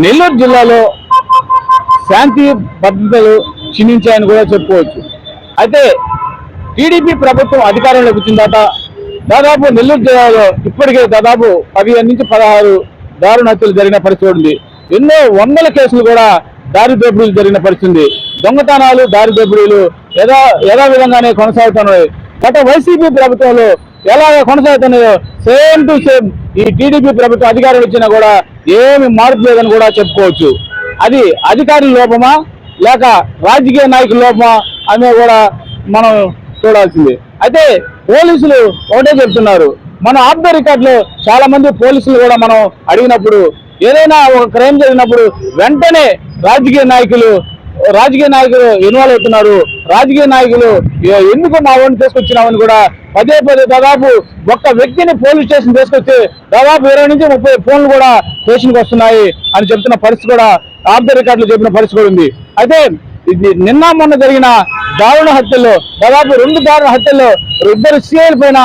నెల్లూరు జిల్లాలో శాంతి భద్రతలు క్షీణించాయని కూడా చెప్పుకోవచ్చు. అయితే టీడీపీ ప్రభుత్వం అధికారంలోకి వచ్చిన తర్వాత దాదాపు నెల్లూరు జిల్లాలో ఇప్పటికే దాదాపు పదిహేను నుంచి పదహారు దారుణ హత్యలు జరిగిన పరిస్థితి ఉంది. ఎన్నో వందల కేసులు కూడా దారి దోపిడీలు జరిగిన పరిస్థితి దొంగతనాలు దారి దోపిడీలు యథా యథావిధంగానే కొనసాగుతున్నాయి. గత వైసీపీ ప్రభుత్వంలో ఎలా కొనసాగుతున్నాయో సేమ్ టు సేమ్ ఈ టీడీపీ ప్రభుత్వం అధికారం వచ్చినా కూడా ఏమి మార్పు లేదని కూడా చెప్పుకోవచ్చు. అది అధికారుల లోపమా లేక రాజకీయ నాయకుల లోపమా అని కూడా మనం చూడాల్సింది. అయితే పోలీసులు ఒకటే చెప్తున్నారు. మన ఆఫ్ ద రికార్డ్ చాలా మంది పోలీసులు కూడా మనం అడిగినప్పుడు ఏదైనా ఒక క్రైమ్ జరిగినప్పుడు వెంటనే రాజకీయ నాయకులు రాజకీయ నాయకులు ఇన్వాల్వ్ అవుతున్నారు. రాజకీయ నాయకులు ఎందుకు మా ఓన్ తీసుకొచ్చినామని కూడా పదే పదే దాదాపు ఒక్క వ్యక్తిని పోలీస్ స్టేషన్ తీసుకొచ్చి దాదాపు ఇరవై నుంచి ముప్పై ఫోన్లు కూడా స్టేషన్కి వస్తున్నాయి అని చెప్తున్న పరిస్థితి కూడా ఆఫ్ ద రికార్డులు చెప్పిన పరిస్థితి కూడా ఉంది. అయితే ఇది నిన్న మొన్న జరిగిన దారుణ హత్యల్లో దాదాపు రెండు దారుణ హత్యల్లో ఇద్దరు సీఐల పైన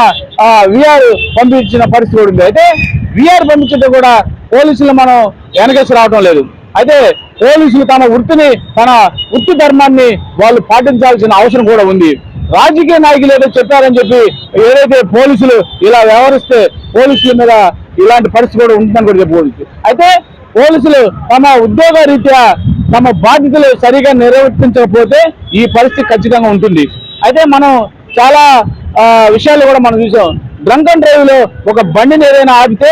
విఆర్ పంపించిన పరిస్థితి కూడా ఉంది. అయితే విఆర్ పంపించడం కూడా పోలీసులు మనం వెనకేసి రావడం లేదు. అయితే పోలీసులు తన వృత్తిని తన వృత్తి ధర్మాన్ని వాళ్ళు పాటించాల్సిన అవసరం కూడా ఉంది. రాజకీయ నాయకులు ఏదో చెప్పారని చెప్పి ఏదైతే పోలీసులు ఇలా వ్యవహరిస్తే పోలీసుల మీద ఇలాంటి పరిస్థితి కూడా ఉంటుందని కూడా చెప్పుకోవచ్చు. అయితే పోలీసులు తమ ఉద్యోగ రీత్యా తమ బాధ్యతలు సరిగా నిర్వర్తించకపోతే ఈ పరిస్థితి ఖచ్చితంగా ఉంటుంది. అయితే మనం చాలా విషయాలు కూడా మనం చూసాం. డ్రంక్ అండ్ డ్రైవ్లో ఒక బండిని ఏదైనా ఆపితే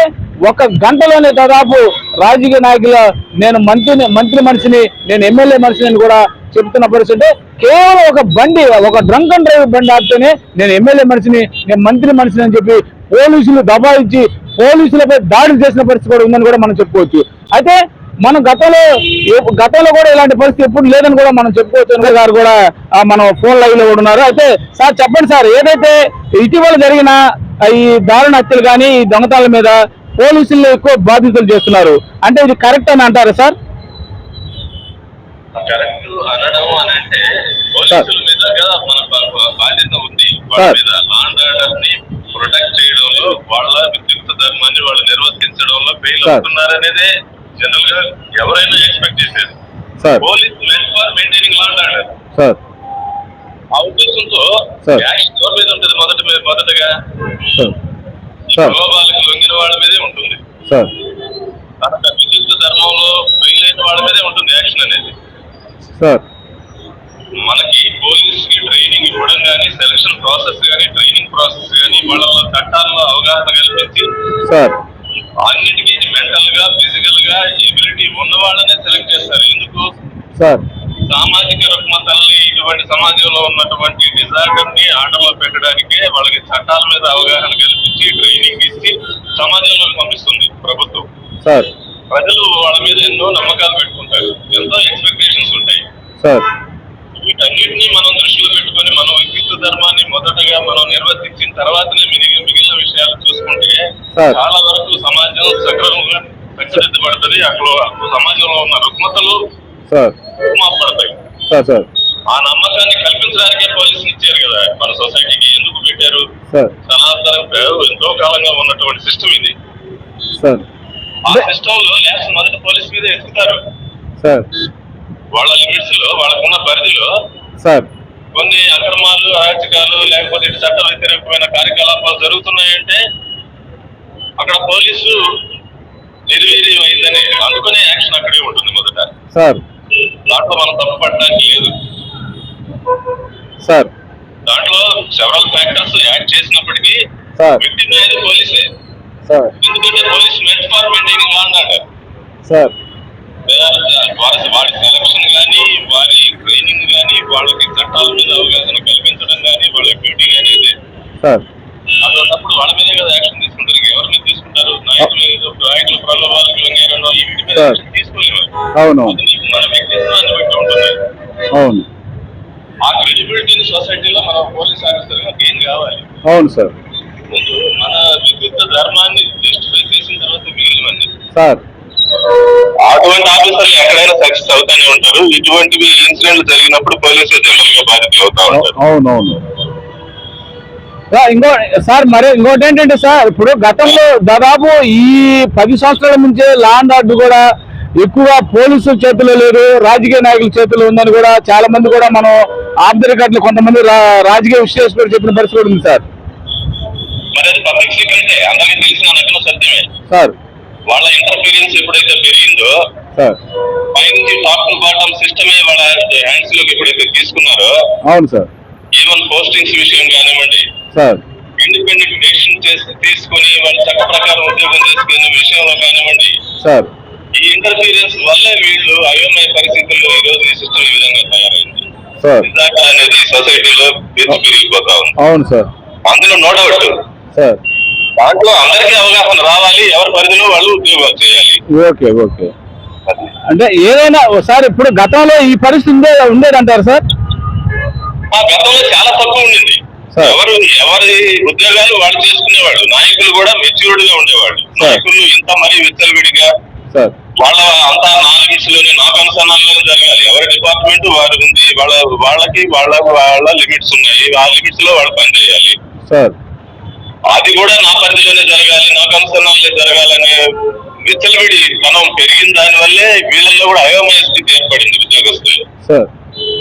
ఒక గంటలోనే దాదాపు రాజకీయ నాయకుల నేను మంత్రిని మంత్రి మనిషిని నేను ఎమ్మెల్యే మనిషిని అని కూడా చెప్తున్న పరిస్థితి కేవలం ఒక బండి ఒక డ్రంక్ అండ్ డ్రైవ్ బండి ఆపితేనే నేను ఎమ్మెల్యే మనిషిని నేను మంత్రి మనిషిని అని చెప్పి పోలీసులు దబాయించి పోలీసులపై దాడులు చేసిన పరిస్థితి కూడా ఉందని కూడా మనం చెప్పుకోవచ్చు. అయితే మనం గతంలో గతంలో కూడా ఇలాంటి పరిస్థితి ఎప్పుడు లేదని కూడా మనం చెప్పుకోవచ్చు గారు కూడా మనం ఫోన్ లైవ్లో ఉన్నారు. అయితే సార్ చెప్పండి సార్ ఏదైతే ఇటీవల జరిగిన ఈ దారుణ హత్యలు కానీ ఈ దొంగతాల మీద పోలీసులు ఎక్కువ బాధ్యతలు చేస్తున్నారు. అంటే ఇది కరెక్ట్ అని అంటారా సార్? కరెక్ట్ అనడం అని అంటే పోలీసుల మన బాధ్యత ఉంది. వాళ్ళ సార్. మీద లాండ్ ఆర్డర్ని ప్రొటెక్ట్ చేయడంలో వాళ్ళ ధర్మాన్ని వాళ్ళు నిర్వర్తించడంలో ఫెయిల్ సార్. అవుతున్నారనేదే జనరల్గా ఎవరైనా ఎక్స్పెక్ట్ చేసేది. Police men for maintaining law and order sir. ఆ ఉద్దేశంతో సార్. యాక్షన్ ఎవరి మీద ఉంటుంది మొదట మీద మొదటగా. ప్రలోభాలకు లొంగిన వాళ్ళ మీదే ఉంటుంది. సార్. ధర్మంలో ఫెయిల్ అయిన వాళ్ళ మీదే ఉంటుంది యాక్షన్ అనేది. సార్. మనకి పోలీస్కి ట్రైనింగ్ ఇవ్వడం కానీ సెలక్షన్ ప్రాసెస్ కానీ ట్రైనింగ్ ప్రాసెస్ కానీ వాళ్ళలో చట్టాల్లో అవగాహన కల్పించి సార్. అన్నిటికీ మెంటల్గా ఫిజికల్గా ఎబిలిటీ ఉన్న వాళ్ళనే సెలెక్ట్ చేస్తారు. ఎందుకు? సార్. సామాజిక రుగ్మతల్ని ఇటువంటి సమాజంలో ఉన్నటువంటి డిజార్డర్ని ఆటలో పెట్టడానికే వాళ్ళకి చట్టాల మీద అవగాహన కల్పించి ట్రైనింగ్ ఇచ్చి సమాజంలోకి పంపిస్తుంది ప్రభుత్వం. సార్. ప్రజలు వాళ్ళ మీద ఎన్నో నమ్మకాలు పెట్టుకుంటారు. ఎంతో ఎక్స్పెక్టేషన్స్ ఉంటాయి. సార్. వీటన్నిటిని మనం దృష్టిలో పెట్టుకొని మనం విద్యుత్ ధర్మాన్ని మొదటగా మనం నిర్వర్తించిన తర్వాతనే మిగిలిన మిగిలిన విషయాలు చూసుకుంటే. చాలా వరకు సమాజం సక్రమంగా చక్కదిద్దబడుతుంది అక్కడ సమాజంలో ఉన్న రుగ్మతలు సార్. మాట్లాడతాయి. సార్ ఆ నమ్మకాన్ని కల్పించడానికే పోలీసులు ఇచ్చారు కదా. మన సొసైటీకి ఎందుకు పెట్టారు? సనాతన ఎంతో కాలంగా ఉన్నటువంటి సిస్టమ్ ఇది. సార్. ఆ సిస్టమ్లో ల్యాబ్స్ మొదట పోలీస్ మీద సార్. వాళ్ళ లిమిట్స్లో వాళ్ళకున్న పరిధిలో సార్. కొన్ని అక్రమాలు అరాచకాలు లేకపోతే ఇటు చట్ట వ్యతిరేకమైన కార్యకలాపాలు జరుగుతున్నాయంటే అక్కడ పోలీసు నిర్వీర్యం అయిందని అందుకనే యాక్షన్ అక్కడే ఉంటుంది మొదట. సార్. దాంట్లో మనం తప్పు పట్టడానికి లేదు. సార్. దాంట్లో సెవరల్ ఫ్యాక్టర్స్ యాక్ట్ చేసినప్పటికీ సార్. విక్టిమ్ అనేది పోలీసే. సార్. ఎందుకంటే police men for maintaining order sir వారి వారి సెలక్షన్ కానీ వారి ట్రైనింగ్ కానీ వాళ్ళకి చట్టాల మీద అవగాహన కల్పించడం కానీ వాళ్ళ డ్యూటీ కానీ ఇదే సార్ అలాంటప్పుడు వాళ్ళ మీదే కదా యాక్షన్ తీసుకుంటారు. ఎవరి మీద తీసుకుంటారు? నాయకులు ఏదో నాయకుల ప్రలోభాలకు లొంగారనో ఈ వీటి మీద తీసుకోలేము? అవును. మన వ్యక్తిత్వాన్ని బట్టి ఉంటుంది. అవును. ఆ క్రెడిబిలిటీని సొసైటీలో మన పోలీస్ ఆఫీసర్గా గెయిన్ కావాలి? అవును సార్. ముందు మన విద్యుత్ ధర్మాన్ని జస్టిఫై చేసిన తర్వాత మిగిలినవన్నీ సార్. అటువంటి ఆఫీసర్లు ఎక్కడైనా సక్సెస్ అవుతానే ఉంటారు. ఇటువంటి ఇన్సిడెంట్లు జరిగినప్పుడు పోలీసులు జనరల్గా బాధితులు అవుతా ఉంటారు. అవును అవును సార్, ఇంకో సార్ మరి ఇంకోటి ఏంటంటే సార్ ఇప్పుడు గతంలో దాదాపు ఈ పది సంవత్సరాల నుంచే లా అండ్ ఆర్డర్ కూడా ఎక్కువగా పోలీసుల చేతిలో లేదు రాజకీయ నాయకుల చేతిలో ఉందని కూడా చాలా మంది కూడా మనం ఆఫ్ రికార్డులు కొంతమంది రాజకీయ విశ్లేషకులు చెప్పిన పరిస్థితి కూడా ఉంది సార్. సార్. వాళ్ళ ఇంటర్ఫీరెన్స్ ఎప్పుడైతే పెరిగిందో సార్. పైనుంచి టాప్ టు బాటమ్ సిస్టమే వాళ్ళ హ్యాండ్స్లోకి ఎప్పుడైతే తీసుకున్నారో అవును సార్. ఈవెన్ పోస్టింగ్స్ విషయం కానివ్వండి సార్. ఇండిపెండెంట్ డెసిషన్ తీసుకొని వాళ్ళ చట్ట ప్రకారం ఉద్యోగం చేసుకునే విషయంలో కానివ్వండి సార్. ఈ ఇంటర్ఫీరెన్స్ వల్లే వీళ్ళు అయోమయ పరిస్థితుల్లో ఈ రోజు ఈ సిస్టమ్ ఈ విధంగా తయారైంది. సార్. అనేది సొసైటీలో పెంచి పెరిగిపోతా ఉంది. అవును సార్. అందులో నో డౌట్ సార్. దాంట్లో అందరికీ అవగాహన రావాలి ఎవరి పరిధిలో వాళ్ళు ఉద్యోగాలు చేయాలి. Okay okay. అంటే ఏదైనా సార్ ఇప్పుడు గతంలో ఈ పరిస్థితి ఉండే ఉండేదంటారు సార్? ఆ గతంలో చాలా తక్కువ ఉండింది. ఎవరు ఎవరి ఉద్యోగాలు వాళ్ళు చేసుకునేవాళ్ళు. నాయకులు కూడా మెచ్యూర్డ్గా ఉండేవాళ్ళు. నాయకులు ఇంత మరీ విచ్చలవిడిగా సార్. వాళ్ళ అంతా నా లిమిట్స్లోనే నా కనుసనాల్లోనే జరగాలి. ఎవరి డిపార్ట్మెంట్ వారు ఉంది. వాళ్ళ వాళ్ళకి వాళ్ళ వాళ్ళ లిమిట్స్ ఉన్నాయి. ఆ లిమిట్స్లో వాళ్ళు పనిచేయాలి. సార్. అది కూడా నా పరిధిలోనే జరగాలి నా కనుసనాలే జరగాలనే విచ్చలవిడి తనం పెరిగిన దాని వల్లే వీళ్ళల్లో కూడా అయోమయ స్థితి ఏర్పడింది ఉద్యోగస్తులు. సార్.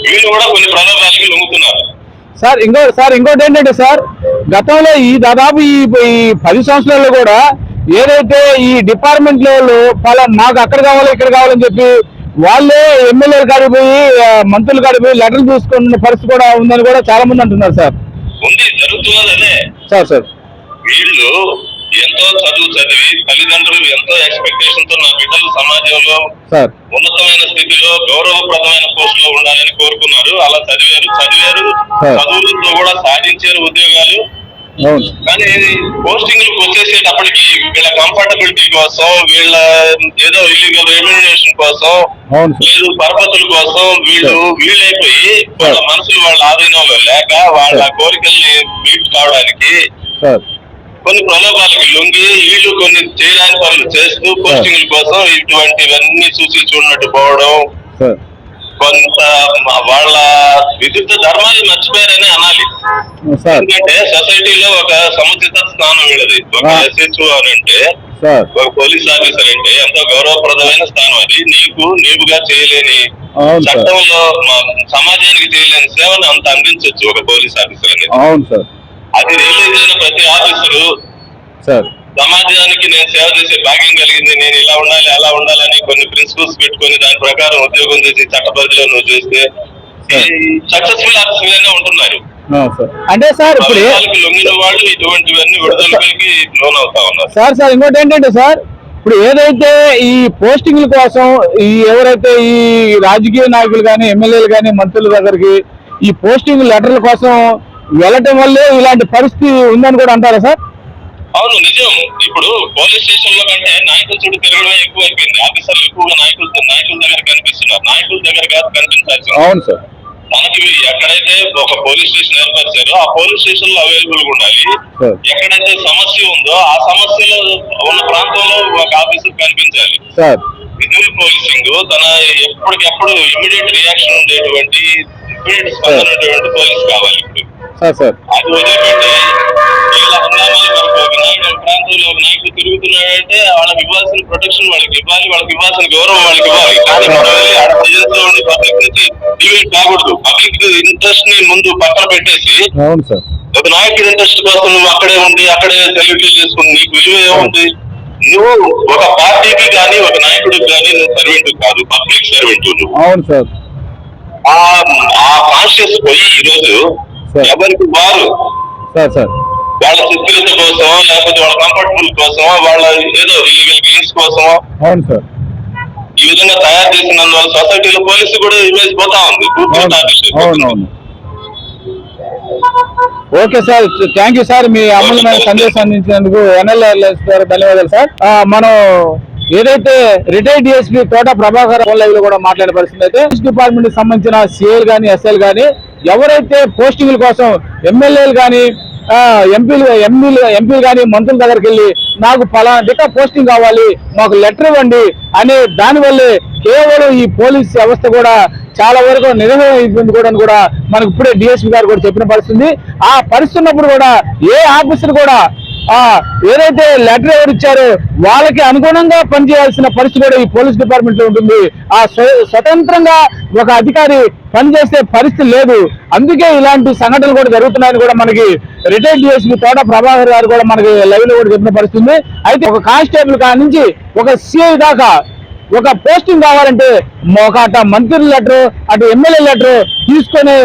వీళ్ళు కూడా కొన్ని ప్రలోభాలకి లొంగుతున్నారు. సార్ ఇంకో సార్ ఇంకోటి ఏంటంటే సార్ గతంలో ఈ దాదాపు ఈ పది సంవత్సరాల్లో కూడా ఏదైతే ఈ డిపార్ట్మెంట్ వాళ్ళు పలా మాకు అక్కడ కావాలి ఇక్కడ కావాలని చెప్పి వాళ్ళే ఎమ్మెల్యేలు కాడికి పోయి ఆ, మంత్రులు కాడికి పోయి లెటర్లు తీసుకున్న పరిస్థితి కూడా ఉందని కూడా చాలా మంది అంటున్నారు సార్. ఉంది సార్ సార్. వీళ్ళు ఎంతో చదువు చదివి తల్లిదండ్రులు ఎంతో ఎక్స్పెక్టేషన్తో నా బిడ్డలు సమాజంలో సార్. ఉన్నతమైన స్థితిలో గౌరవప్రదమైన పోస్ట్లో ఉండాలని కోరుకున్నారు. అలా చదివారు చదివారు. చదువులతో కూడా సాధించారు ఉద్యోగాలు కానీ పోస్టింగ్లకు వచ్చేసేటప్పటికి వీళ్ళ కంఫర్టబిలిటీ కోసం వీళ్ళ ఏదో ఇల్లీగల్ రెమ్యునరేషన్ కోసం లేదు పరపతుల కోసం వీళ్ళు వీళ్ళైపోయి వాళ్ళ మనసులు వాళ్ళ ఆధీనంలో లేక వాళ్ళ. కోరికల్ని మీట్ కావడానికి కొన్ని ప్రలోభాలకి లొంగి వీళ్ళు కొన్ని చేయడానికి పనులు చేస్తూ పోస్టింగ్ల కోసం ఇటువంటివన్నీ చూసి చూడనట్టు పోవడం కొంత వాళ్ళ విద్యుత్ ధర్మాన్ని మర్చిపోయారని అనాలి. ఎందుకంటే సొసైటీలో ఒక సముచిత స్థానం వీళ్ళది ఒక. ఎస్హెచ్ఓ అని అంటే ఒక పోలీస్ ఆఫీసర్ అంటే ఎంతో గౌరవప్రదమైన స్థానం అది. నీకు నీవుగా చేయలేని చట్టంలో సమాజానికి చేయలేని సేవను అంత అందించవచ్చు ఒక పోలీస్ ఆఫీసర్ అనేది. అది రియలైజ్ అయిన ప్రతి ఆఫీసరు సార్. సమాజానికి నేను సేవ చేసే భాగ్యం కలిగింది. నేను ఇలా ఉండాలి అలా ఉండాలని కొన్ని ప్రిన్సిపల్స్ పెట్టుకొని దాని ప్రకారం ఉద్యోగం చేసి చట్ట పరిధిలో నువ్వు చేస్తే సక్సెస్ఫుల్ ఆఫీసర్గానే ఉంటున్నారు. అంటే సార్ ఇప్పుడు లొంగిన వాళ్ళు ఇటువంటివన్నీ విడుదలకి లోన్ అవుతా ఉన్నారు. సార్ సార్ ఇంకోటి ఏంటంటే సార్ ఇప్పుడు ఏదైతే ఈ పోస్టింగ్ల కోసం ఈ ఎవరైతే ఈ రాజకీయ నాయకులు కానీ ఎమ్మెల్యేలు కానీ మంత్రుల దగ్గరికి ఈ పోస్టింగ్ లెటర్ల కోసం వెళ్ళటం వల్లే ఇలాంటి పరిస్థితి ఉందని కూడా అంటారా సార్ అవును నిజం. ఇప్పుడు పోలీస్ స్టేషన్లో కంటే నాయకుల చుట్టూ తిరగడమే ఎక్కువ అయిపోయింది ఆఫీసర్లు ఎక్కువగా నాయకుల నాయకుల దగ్గర కనిపిస్తున్నారు. నాయకుల దగ్గర కాదు కనిపించాల్సింది. అవును సార్. మనకి ఎక్కడైతే ఒక పోలీస్ స్టేషన్ ఏర్పరిచారో ఆ పోలీస్ స్టేషన్లో అవైలబుల్గా ఉండాలి. ఎక్కడైతే సమస్య ఉందో ఆ సమస్యలో ఉన్న ప్రాంతంలో ఒక ఆఫీసర్ కనిపించాలి. సార్. విజువల్ పోలీసింగ్ తన ఎప్పటికెప్పుడు ఇమీడియట్ రియాక్షన్ ఉండేటువంటి ఇమీడియట్ స్పందన ఉండేటువంటి పోలీస్ కావాలి ఇప్పుడు. Sir sir. ప్రాంతంలో ఒక నాయకుడు తిరుగుతున్నాడంటే వాళ్ళకి ఇవ్వాల్సిన ప్రొటెక్షన్ వాళ్ళకి ఇవ్వాలి వాళ్ళకి ఇవ్వాల్సిన గౌరవం వాళ్ళకి ఇవ్వాలి. కానీ మనం వెళ్ళి ఆడ ప్రజలతో ఉండి పబ్లిక్ నుంచి డివేట్ కాకూడదు పబ్లిక్ ఇంట్రెస్ట్ని ముందు పక్కన పెట్టేసి అవును సార్. ఒక నాయకుడి ఇంట్రెస్ట్ కోసం నువ్వు అక్కడే ఉండి అక్కడే సెల్యూట్లు చేసుకుని నీకు విలువ ఏముంది? నువ్వు ఒక పార్టీకి కానీ ఒక నాయకుడికి కానీ నువ్వు సర్వెంట్ కాదు. పబ్లిక్ సర్వెంట్ నువ్వు. అవును సార్. ఆ ఆ కాన్షియస్ పోయి ఈరోజు Sir. ఎవరికి వారు? Sir sir. వాళ్ళ సుస్థిరత కోసం లేకపోతే వాళ్ళ కంఫర్టబుల్ కోసం వాళ్ళ ఏదో ఇల్లీగల్ గేమ్స్ కోసం అవును సార్. ఈ విధంగా తయారు చేసినందువల్ల సొసైటీలో పోలీసు కూడా ఇమేజ్ పోతా ఉంది. పూర్తి అవును. establish అవును అయిపోతుంది. అవును okay sir thank you sir మీ అమూల్యమైన సందేశం అందించినందుకు ఎన్ఎల్ఎల్ఎస్ ద్వారా ధన్యవాదాలు సార్. మనం ఏదైతే రిటైర్డ్ డిఎస్పీ తోట ప్రభాకర్ లైవ్లో కూడా మాట్లాడే పరిస్థితి అయితే డిపార్ట్మెంట్కి సంబంధించిన సిఐలు కానీ ఎస్ఐలు కానీ ఎవరైతే పోస్టింగ్ల కోసం ఎమ్మెల్యేలు కానీ ఎంపీలు ఎంపీలు ఎంపీలు కానీ మంత్రుల దగ్గరికి వెళ్ళి నాకు పలానా దిక్క పోస్టింగ్ కావాలి మాకు లెటర్ ఇవ్వండి అనే దానివల్లే కేవలం ఈ పోలీస్ వ్యవస్థ కూడా చాలా వరకు నిర్వహించింది అయిపోయింది కూడా కూడా మనకు ఇప్పుడే డిఎస్పీ గారు కూడా చెప్పిన పరిస్థితి. ఆ పరిస్థితున్నప్పుడు కూడా ఏ ఆఫీసర్ కూడా ఆ ఏదైతే లెటర్ ఎవరు ఇచ్చారో వాళ్ళకి అనుగుణంగా పనిచేయాల్సిన పరిస్థితి కూడా ఈ పోలీస్ డిపార్ట్మెంట్లో ఉంటుంది. ఆ స్వ- స్వతంత్రంగా ఒక అధికారి పనిచేసే పరిస్థితి లేదు. అందుకే ఇలాంటి సంఘటనలు కూడా జరుగుతున్నాయని కూడా మనకి రిటైర్డ్ చేసిన తోట ప్రభాకర్ గారు కూడా మనకి లైవ్లో కూడా చెప్పిన పరిస్థితి అయితే ఒక కానిస్టేబుల్ కాడ నుంచి ఒక సిఐ దాకా ఒక పోస్టింగ్ కావాలంటే ఒక అటు మంత్రి లెటర్ అటు ఎమ్మెల్యే లెటర్ తీసుకొని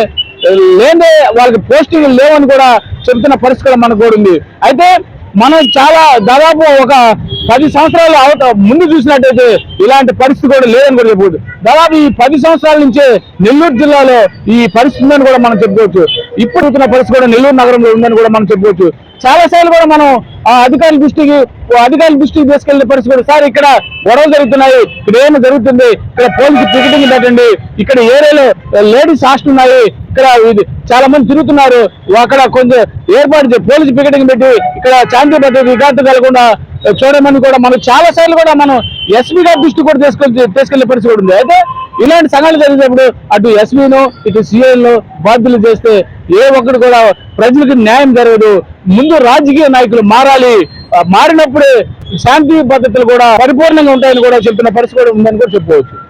లేదే వాళ్ళకి పోస్టింగ్ లేవని కూడా చెబుతున్న పరిస్థితి కూడా మనకు కూడా ఉంది. అయితే మనం చాలా దాదాపు ఒక పది సంవత్సరాలు అవత ముందు చూసినట్టయితే ఇలాంటి పరిస్థితి కూడా లేదని కూడా చెప్పవచ్చు దాదాపు ఈ పది సంవత్సరాల నుంచే నెల్లూరు జిల్లాలో ఈ పరిస్థితి ఉందని కూడా మనం చెప్పుకోవచ్చు. ఇప్పుడు ఉంటున్న పరిస్థితి కూడా నెల్లూరు నగరంలో ఉందని కూడా మనం చెప్పుకోవచ్చు. చాలా సార్లు కూడా మనం ఆ అధికారుల దృష్టికి ఓ అధికారుల దృష్టికి తీసుకెళ్ళే పరిస్థితి కూడా సార్ ఇక్కడ గొడవలు జరుగుతున్నాయి ఇక్కడ ఏమి జరుగుతుంది ఇక్కడ పోలీసు టికెటింగ్ పెట్టండి ఇక్కడ ఏరియాలో లేడీస్ హాస్టల్ ఉన్నాయి ఇక్కడ ఇది చాలా మంది తిరుగుతున్నారు. అక్కడ కొంచెం ఏర్పాటు చే- పోలీసు పికెటింగ్ పెట్టి ఇక్కడ శాంతి భద్రత విఘాతం కలగకుండా చూడమని కూడా మనం చాలా సార్లు కూడా మనం ఎస్పీ గారి దృష్టి కూడా తీసుకెళ్ళి తీసుకెళ్ళే పరిస్థితి ఉంది. అయితే ఇలాంటి సంఘటనలు జరిగినప్పుడు అటు ఎస్పీను ఇటు సిఐను బాధ్యులు చేస్తే ఏ ఒక్కడు కూడా ప్రజలకు న్యాయం జరగదు. ముందు రాజకీయ నాయకులు మారాలి. మారినప్పుడే శాంతి భద్రతలు కూడా పరిపూర్ణంగా ఉంటాయని కూడా చెప్పిన పరిస్థితి కూడా ఉందని కూడా చెప్పుకోవచ్చు.